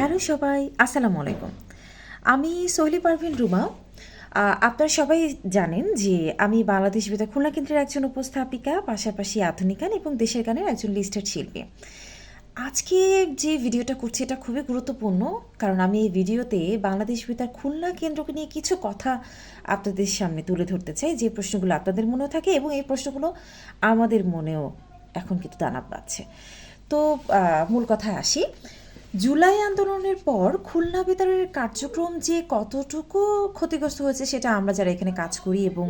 Hello সবাই, আসসালামু আলাইকুম। আমি সৈলি পারভিন রুমা। আপনারা সবাই জানেন যে আমি বাংলাদেশ বেতার খুলনা কেন্দ্রের একজন উপস্থাপিকা, পাশাপাশি আধুনিক গান এবং দেশের গানের একজন লিস্টেড শিল্পী। আজকে যে ভিডিওটা করছি এটা খুবই গুরুত্বপূর্ণ, কারণ আমি এই ভিডিওতে বাংলাদেশ বেতার খুলনা কেন্দ্রকে নিয়ে কিছু কথা আপনাদের সামনে তুলে ধরতে চাই, যে প্রশ্নগুলো আপনাদের মনেও থাকে এবং এই প্রশ্নগুলো আমাদের মনেও এখন কিন্তু দানা পাচ্ছে। তো মূল কথায় আসি। জুলাই আন্দোলনের পর খুলনা বেতারের কার্যক্রম যে কতটুকু ক্ষতিগ্রস্ত হয়েছে সেটা আমরা যারা এখানে কাজ করি এবং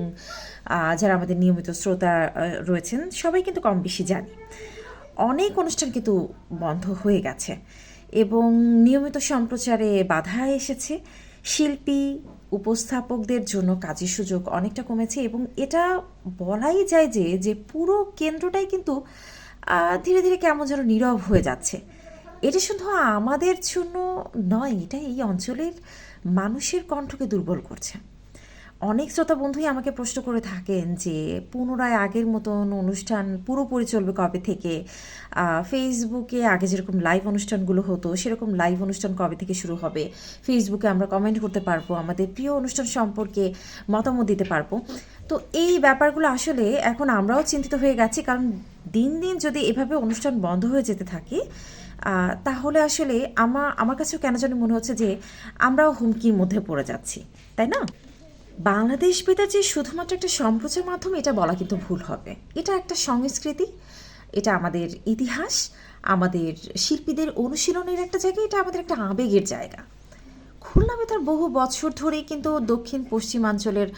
যারা আমাদের নিয়মিত শ্রোতা রয়েছেন, সবাই কিন্তু কম বেশি জানি। অনেক অনুষ্ঠান কিন্তু বন্ধ হয়ে গেছে এবং নিয়মিত সম্প্রচারে বাধা এসেছে। শিল্পী, উপস্থাপকদের জন্য কাজের সুযোগ অনেকটা কমেছে এবং এটা বলাই যায় যে যে পুরো কেন্দ্রটাই কিন্তু ধীরে ধীরে কেমন যেন নীরব হয়ে যাচ্ছে। এটা শুধু আমাদের জন্য নয়, এটা এই অঞ্চলের মানুষের কণ্ঠকে দুর্বল করছে। অনেক শ্রোতা বন্ধুই আমাকে প্রশ্ন করে থাকেন যে, পুনরায় আগের মতন অনুষ্ঠান পুরোপুরি চলবে কবে থেকে? ফেসবুকে আগে যেরকম লাইভ অনুষ্ঠানগুলো হতো, সেরকম লাইভ অনুষ্ঠান কবে থেকে শুরু হবে? ফেসবুকে আমরা কমেন্ট করতে পারব, আমাদের প্রিয় অনুষ্ঠান সম্পর্কে মতামত দিতে পারব। তো এই ব্যাপারগুলো আসলে এখন আমরাও চিন্তিত হয়ে গেছি, কারণ দিন দিন যদি এভাবে অনুষ্ঠান বন্ধ হয়ে যেতে থাকে তাহলে আসলে আমার আমার কাছেও কেন যেন মনে হচ্ছে যে আমরাও হুমকির মধ্যে পড়ে যাচ্ছি, তাই না? বাংলাদেশ বেতার যে শুধুমাত্র একটা সম্প্রচার মাধ্যম এটা বলা কিন্তু ভুল হবে। এটা একটা সংস্কৃতি, এটা আমাদের ইতিহাস, আমাদের শিল্পীদের অনুশীলনের একটা জায়গা, এটা আমাদের একটা আবেগের জায়গা। খুলনা বেতার বহু বছর ধরেই কিন্তু দক্ষিণ পশ্চিমাঞ্চলের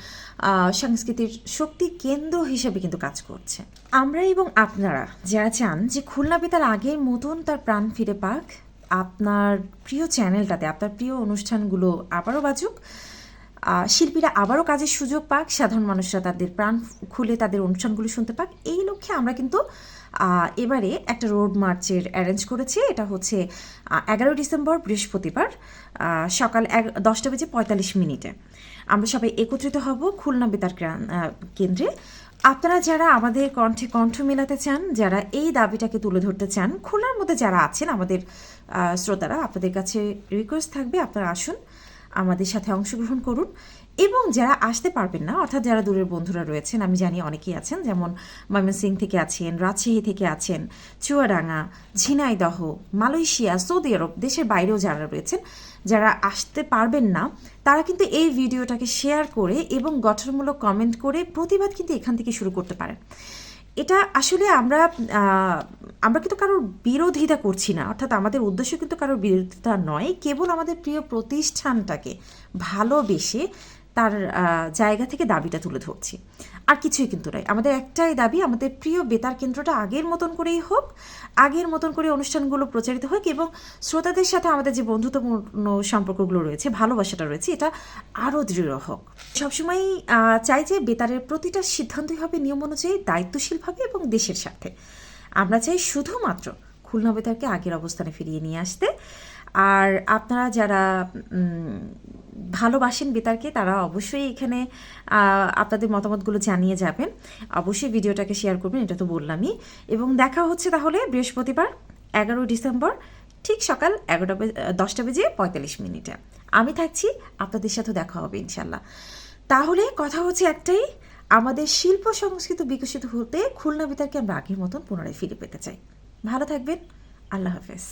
সংস্কৃতির শক্তি কেন্দ্র হিসেবে কিন্তু কাজ করছে। আমরা এবং আপনারা যারা চান যে খুলনা বেতার আগের মতন তার প্রাণ ফিরে পাক, আপনার প্রিয় চ্যানেলটাতে, আপনার প্রিয় অনুষ্ঠানগুলো আবারও বাজুক। শিল্পীরা আবারও কাজের সুযোগ পাক, সাধারণ মানুষরা তাদের প্রাণ খুলে তাদের অনুষ্ঠানগুলো শুনতে পাক। এই লক্ষ্যে আমরা কিন্তু এবারে একটা রোড মার্চের অ্যারেঞ্জ করেছি। এটা হচ্ছে এগারোই ডিসেম্বর, বৃহস্পতিবার সকাল এক, দশটা বেজে পঁয়তাল্লিশ মিনিটে। আমরা সবাই একত্রিত হব খুলনা বেতার কেন্দ্রে। আপনারা যারা আমাদের কণ্ঠে কণ্ঠ মেলাতে চান, যারা এই দাবিটাকে তুলে ধরতে চান, খুলনার মধ্যে যারা আছেন, আমাদের শ্রোতারা, আপনাদের কাছে রিকোয়েস্ট থাকবে, আপনারা আসুন। আমাদের সাথে অংশগ্রহণ করুন। এবং যারা আসতে পারবেন না, অর্থাৎ যারা দূরের বন্ধুরা রয়েছেন, আমি জানি অনেকেই আছেন, যেমন ময়মনসিং থেকে আছেন, রাজশাহী থেকে আছেন, চুয়াডাঙ্গা, ঝিনাইদহ, মালয়েশিয়া, সৌদি আরব, দেশের বাইরেও যারা রয়েছেন, যারা আসতে পারবেন না, তারা কিন্তু এই ভিডিওটাকে শেয়ার করে এবং গঠনমূলক কমেন্ট করে প্রতিবাদ কিন্তু এখান থেকে শুরু করতে পারেন। এটা আসলে আমরা আমরা কিন্তু কারোর বিরোধিতা করছি না। অর্থাৎ আমাদের উদ্দেশ্য কিন্তু কারোর বিরোধিতা নয়। কেবল আমাদের প্রিয় প্রতিষ্ঠানটাকে ভালোবেসে তার জায়গা থেকে দাবিটা তুলে ধরছি। আর কিছুই কিন্তু নয়। আমাদের একটাই দাবি, আমাদের প্রিয় বেতার কেন্দ্রটা আগের মতন করেই হোক, আগের মতন করে অনুষ্ঠানগুলো প্রচারিত হোক এবং শ্রোতাদের সাথে আমাদের যে বন্ধুত্বপূর্ণ সম্পর্কগুলো রয়েছে, ভালোবাসাটা রয়েছে, এটা আরও দৃঢ় হোক। সবসময়ই চাই যে বেতারের প্রতিটা সিদ্ধান্তই হবে নিয়ম অনুযায়ী, দায়িত্বশীলভাবে এবং দেশের সাথে আমরা চাই শুধুমাত্র খুলনা বেতারকে আগের অবস্থানে ফিরিয়ে নিয়ে আসতে। আর আপনারা যারা ভালোবাসেন বেতারকে, তারা অবশ্যই এখানে আপনাদের মতামতগুলো জানিয়ে যাবেন। অবশ্যই ভিডিওটাকে শেয়ার করবেন, এটা তো বললামই। এবং দেখা হচ্ছে তাহলে বৃহস্পতিবার, এগারোই ডিসেম্বর, ঠিক সকাল এগারোটা দশটা বেজে পঁয়তাল্লিশ মিনিটে। আমি থাকছি, আপনাদের সাথে দেখা হবে ইনশাল্লাহ তাহলে কথা হচ্ছে একটাই, আমাদের শিল্প সংস্কৃতি বিকশিত হতে খুলনা বেতারকে আমরা আগের মতন পুনরায় ফিরে পেতে চাই। ভালো থাকবেন, আল্লাহ হাফেজ।